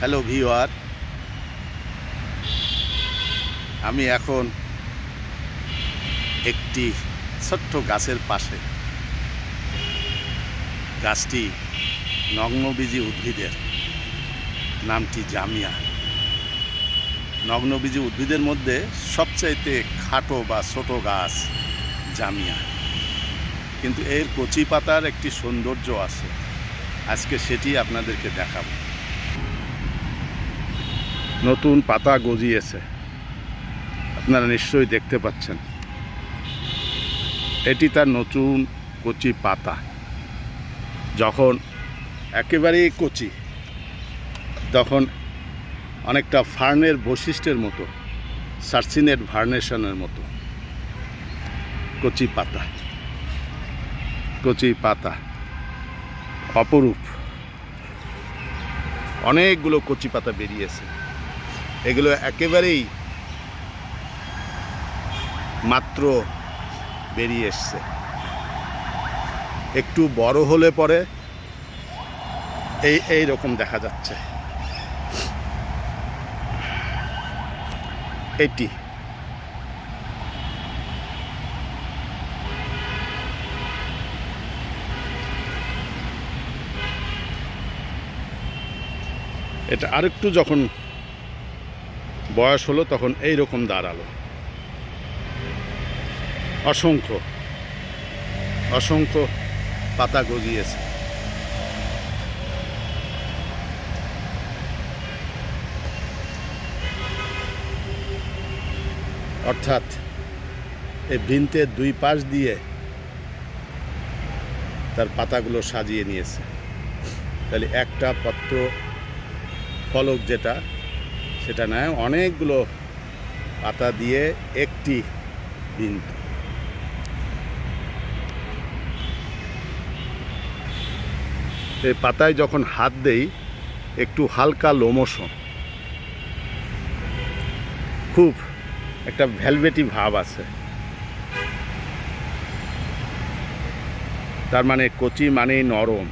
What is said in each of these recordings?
Hello ভিওয়ার আমি এখন একটি ছোট্ট গাছের পাশে। গাছটি নগ্নবীজি উদ্ভিদের, নামটি জামিয়া। নগ্নবীজি উদ্ভিদের মধ্যে সবচাইতে খাটো বা ছোট গাছ জামিয়া। কিন্তু এর কচি পাতার একটি সৌন্দর্য আছে। আজকে সেটি আপনাদেরকে দেখাবো। নতুন পাতা গজিয়েছে। আপনারা নিশ্চয়ই দেখতে পাচ্ছেন। এটি তার নতুন কচি পাতা। যখন একেবারেই কচি, তখন অনেকটা ফার্নের বৈশিষ্ট্যের মতো সার্সিনেট ভার্নেশনের মতো কচি পাতা। কচি পাতা অপরূপ। অনেকগুলো কচি পাতা বেরিয়েছে। এগুলো একেবারেই মাত্র বেরিয়ে এসছে। একটু বড় হলে পরে এই এই রকম দেখা যাচ্ছে। এটি। এটা আরেকটু যখন বয়স হলো তখন এই রকম দাঁড়াল। অসংখ্য অসংখ্য পাতা গজিয়েছে। অর্থাৎ এই বৃন্তের দুই পাশ দিয়ে তার পাতাগুলো সাজিয়ে নিয়েছে। তাহলে একটা পত্র ফলক যেটা সেটা নয়, অনেকগুলো পাতা দিয়ে একটি বিন্দু। এই পাতায় যখন হাত দেই, একটু হালকা লোমোশন। খুব একটা ভ্যালভেটি ভাব আছে। তার মানে কচি মানেই নরম।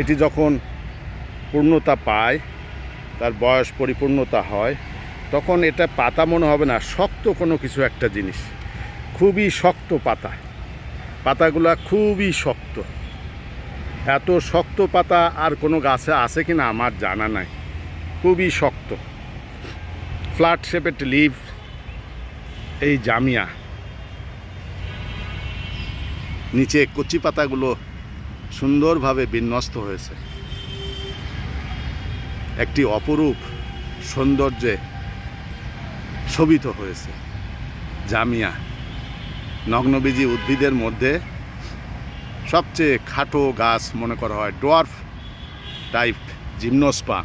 এটি যখন পূর্ণতা পায় তার বয়স পরিপূর্ণতা হয়, তখন এটা পাতা মনে হবে না, শক্ত কোনো কিছু একটা জিনিস। খুবই শক্ত পাতা। পাতাগুলা খুবই শক্ত। এত শক্ত পাতা আর কোনো গাছে আছে কি না আমার জানা নাই। খুবই শক্ত। ফ্ল্যাট শেপেড লিভ এই জামিয়া। নিচে কচি পাতাগুলো সুন্দরভাবে বিন্যস্ত হয়েছে। একটি অপরূপ সৌন্দর্যে শোভিত হয়েছে। জামিয়া, নগ্নবীজি উদ্ভিদের মধ্যে সবচেয়ে খাটো গাছ মনে করা হয় ডোয়ার্ফ টাইপ জিমনোস্পা।